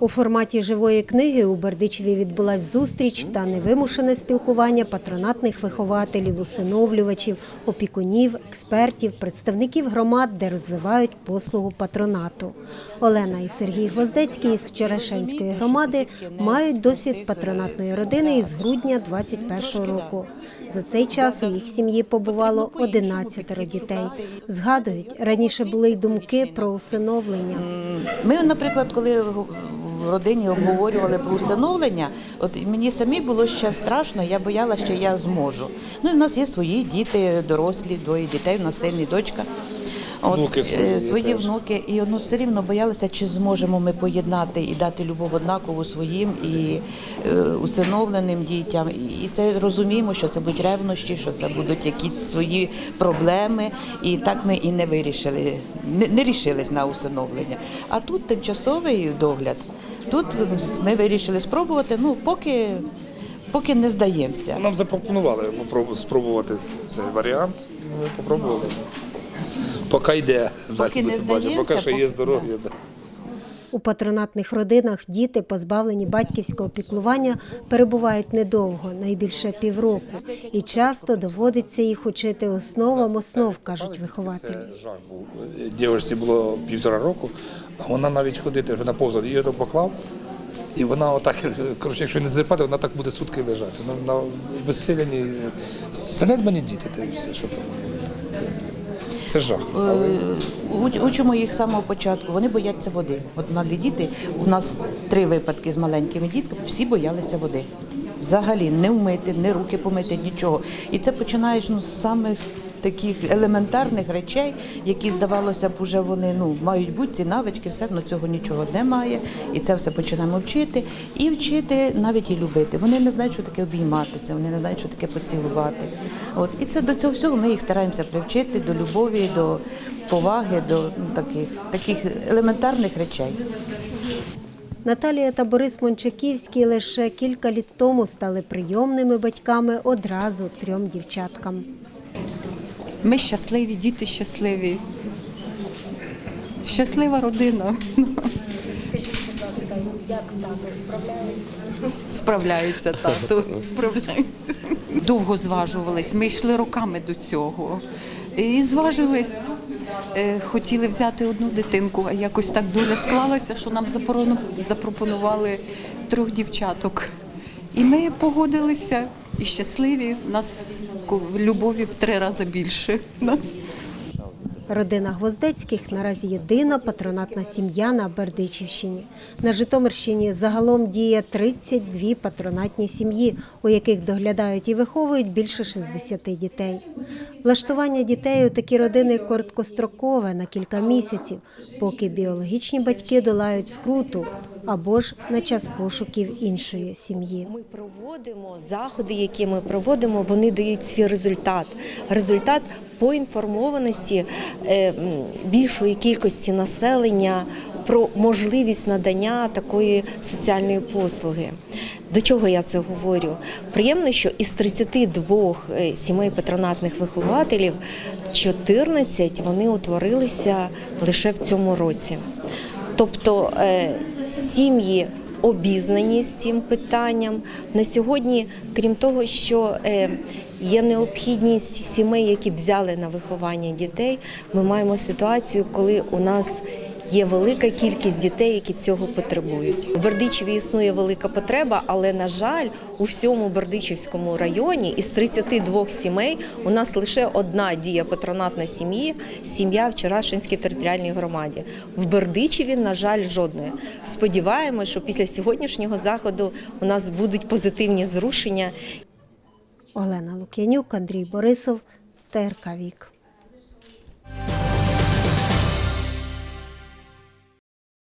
У форматі живої книги у Бердичеві відбулась зустріч та невимушене спілкування патронатних вихователів, усиновлювачів, опікунів, експертів, представників громад, де розвивають послугу патронату. Олена і Сергій Гвоздецький із Вчорашенської громади мають досвід патронатної родини із грудня 21-го року. За цей час у їх сім'ї побувало 11 дітей. Згадують, раніше були й думки про усиновлення. Ми, наприклад, коли в родині обговорювали про усиновлення, от мені самі було ще страшно, я боялася, що я зможу. Ну, і в нас є свої діти, дорослі, двоє дітей, у нас син і дочка. От, Внуки свої е, свої внуки, і ну, все рівно боялися, чи зможемо ми поєднати і дати любов однакову своїм і е, усиновленим дітям. І це розуміємо, що це будуть ревнощі, що це будуть якісь свої проблеми. І так ми і не вирішили, не, не рішились на усиновлення. А тут тимчасовий догляд. Тут ми вирішили спробувати, ну поки, поки не здаємося. Нам запропонували спробувати цей варіант. Ми попробували. Поки йде. Поки не здаємося, Поки що є здоров'я. У патронатних родинах діти, позбавлені батьківського піклування, перебувають недовго, найбільше півроку, і часто доводиться їх учити основам основ, кажуть вихователі. Дівчинці було півтора року, а вона навіть ходити вже наповзала. Її то поклав, і вона отак, коротше, якщо не зрипати, вона так буде сутки лежати. На, на безсиляні. Занедбані діти, та все, що там. Це жах. Е, Учимо їх з самого початку. Вони бояться води. От малі діти, у нас три випадки з маленькими дітками, всі боялися води. Взагалі не вмити, не руки помити, нічого. І це починаєш ну, з самих таких елементарних речей, які здавалося б, уже вони ну мають бути ці навички, все одно цього нічого немає. І це все починаємо вчити. І вчити навіть і любити. Вони не знають, що таке обійматися, вони не знають, що таке поцілувати. От і це до цього всього ми їх стараємося привчити до любові, до поваги, до ну, таких, таких елементарних речей. Наталія та Борис Мончаківський лише кілька літ тому стали прийомними батьками одразу трьом дівчаткам. Ми щасливі, діти щасливі. Щаслива родина. як тато справляється? Справляються, тату, справляються. Довго зважувались, ми йшли роками до цього. І зважились, Е, хотіли взяти одну дитинку, а якось так доля склалася, що нам запропонували трьох дівчаток. І ми погодилися і щасливі. У нас любові в три рази більше. Родина Гвоздецьких наразі єдина патронатна сім'я на Бердичівщині. На Житомирщині загалом діє 32 патронатні сім'ї, у яких доглядають і виховують більше 60 дітей. Влаштування дітей у такі родини короткострокове на кілька місяців, поки біологічні батьки долають скруту або ж на час пошуків іншої сім'ї. Ми проводимо заходи, які ми проводимо, вони дають свій результат. Результат поінформованості е, більшої кількості населення про можливість надання такої соціальної послуги. До чого я це говорю? Приємно, що із 32 е, сімей патронатних вихователів 14 вони утворилися лише в цьому році. Тобто е, сім'ї обізнані з цим питанням. На сьогодні, крім того, що е, є необхідність сімей, які взяли на виховання дітей, ми маємо ситуацію, коли у нас Є велика кількість дітей, які цього потребують. У Бердичеві існує велика потреба, але на жаль, у всьому Бердичівському районі із 32 сімей у нас лише одна діє патронатна сім'ї сім'я в Черашинській територіальній громаді. В Бердичеві, на жаль, жодної. Сподіваємося, що після сьогоднішнього заходу у нас будуть позитивні зрушення Олена Лук'янюк, Андрій Борисов, ТРК Вік.